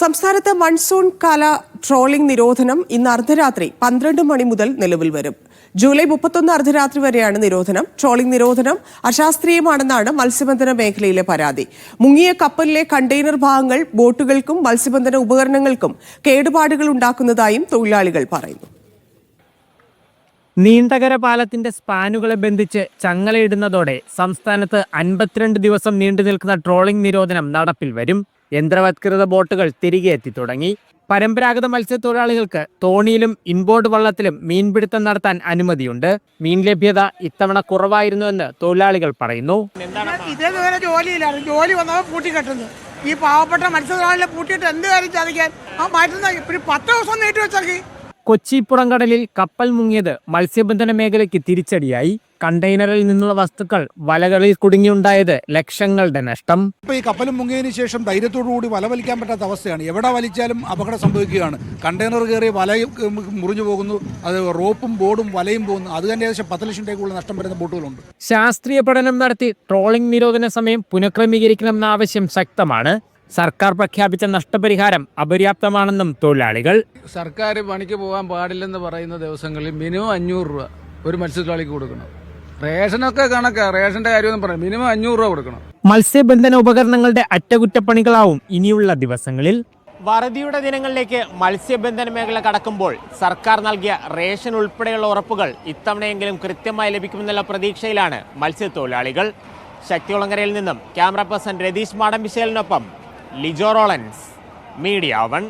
സംസ്ഥാനത്ത് മൺസൂൺ കാല ട്രോളിംഗ് നിരോധനം ഇന്ന് അർദ്ധരാത്രി പന്ത്രണ്ട് മണി മുതൽ നിലവിൽ വരും. ജൂലൈ മുപ്പത്തൊന്ന് അർദ്ധരാത്രി വരെയാണ് നിരോധനം. ട്രോളിംഗ് നിരോധനം അശാസ്ത്രീയമാണെന്നാണ് മത്സ്യബന്ധന മേഖലയിലെ പരാതി. മുങ്ങിയ കപ്പലിലെ കണ്ടെയ്നർ ഭാഗങ്ങൾ ബോട്ടുകൾക്കും മത്സ്യബന്ധന ഉപകരണങ്ങൾക്കും കേടുപാടുകൾ ഉണ്ടാക്കുന്നതായും തൊഴിലാളികൾ പറയുന്നു. നീണ്ടകര പാലത്തിന്റെ സ്പാനുകളെ ബന്ധിച്ച് ചങ്ങലയിടുന്നതോടെ സംസ്ഥാനത്ത് അൻപത്തിരണ്ട് ദിവസം നീണ്ടു നിൽക്കുന്ന ട്രോളിംഗ് നിരോധനം നടപ്പിൽ വരും. യന്ത്രവത്കൃത ബോട്ടുകൾ തിരികെ എത്തി തുടങ്ങി. പരമ്പരാഗത മത്സ്യത്തൊഴിലാളികൾക്ക് തോണിയിലും ഇൻബോർഡ് വള്ളത്തിലും മീൻപിടുത്തം നടത്താൻ അനുമതിയുണ്ട്. മീൻ ലഭ്യത ഇത്തവണ കുറവായിരുന്നുവെന്ന് തൊഴിലാളികൾ പറയുന്നു. ഈ പാവപ്പെട്ട മത്സ്യത്തൊഴിലാളികളെ പൂട്ടിയിട്ട് എന്ത് കാര്യം ചതിക്കാൻ? ആ മാറ്റുന്ന ഇപ്പം പത്ത് ദിവസം നീട്ടി വെച്ചേക്ക്. കൊച്ചി പുറംകടലിൽ കപ്പൽ മുങ്ങിയത് മത്സ്യബന്ധന മേഖലയ്ക്ക് തിരിച്ചടിയായി. കണ്ടെയ്നറിൽ നിന്നുള്ള വസ്തുക്കൾ വലകളിൽ കുടുങ്ങിയുണ്ടായത് ലക്ഷങ്ങളുടെ നഷ്ടം. ഇപ്പൊ ഈ കപ്പലും മുങ്ങിയതിനു ശേഷം ധൈര്യത്തോടു കൂടി വല വലിക്കാൻ പറ്റാത്ത അവസ്ഥയാണ്. എവിടെ വലിച്ചാലും അപകടം സംഭവിക്കുകയാണ്. കണ്ടെയ്നർ കയറി വല മുറിഞ്ഞു പോകുന്നു അത് റോപ്പും ബോർഡും വലയും പോകുന്നു. അത് തന്നെ ഏകദേശം പത്ത് ലക്ഷം രൂപ നഷ്ടം വരുന്ന ബോട്ടുകളുണ്ട്. ശാസ്ത്രീയ പഠനം നടത്തി ട്രോളിംഗ് നിരോധന സമയം പുനഃക്രമീകരിക്കണമെന്ന ആവശ്യം ശക്തമാണ്. സർക്കാർ പ്രഖ്യാപിച്ച നഷ്ടപരിഹാരം അപര്യാപ്തമാണെന്നും തൊഴിലാളികൾ സർക്കാർ പണിക്ക് പോകാൻ പാടില്ലെന്ന് പറയുന്ന ദിവസങ്ങളിൽ മിനിമം അഞ്ഞൂറ് രൂപ ഒരു മത്സ്യത്തൊഴിലാളിക്ക് കൊടുക്കണം. റേഷനൊക്കെ കണക്കാ റേഷന്റെ കാര്യമൊന്നും പറയാം മിനിമം അഞ്ഞൂറ് രൂപ കൊടുക്കണം. മത്സ്യബന്ധന ഉപകരണങ്ങളുടെ അറ്റകുറ്റപ്പണികളാവും ഇനിയുള്ള ദിവസങ്ങളിൽ. വറുതിയുടെ ദിനങ്ങളിലേക്ക് മത്സ്യബന്ധന മേഖല കടക്കുമ്പോൾ സർക്കാർ നൽകിയ റേഷൻ ഉൾപ്പെടെയുള്ള ഉറപ്പുകൾ ഇത്തവണയെങ്കിലും കൃത്യമായി ലഭിക്കുമെന്നുള്ള പ്രതീക്ഷയിലാണ് മത്സ്യത്തൊഴിലാളികൾ. ശക്തികുളങ്ങരയിൽ നിന്നും ക്യാമറ പേഴ്സൺ രതീഷ് മാടമ്പിശേലിനൊപ്പം ലിജോ റോളൻസ് മീഡിയ വൺ.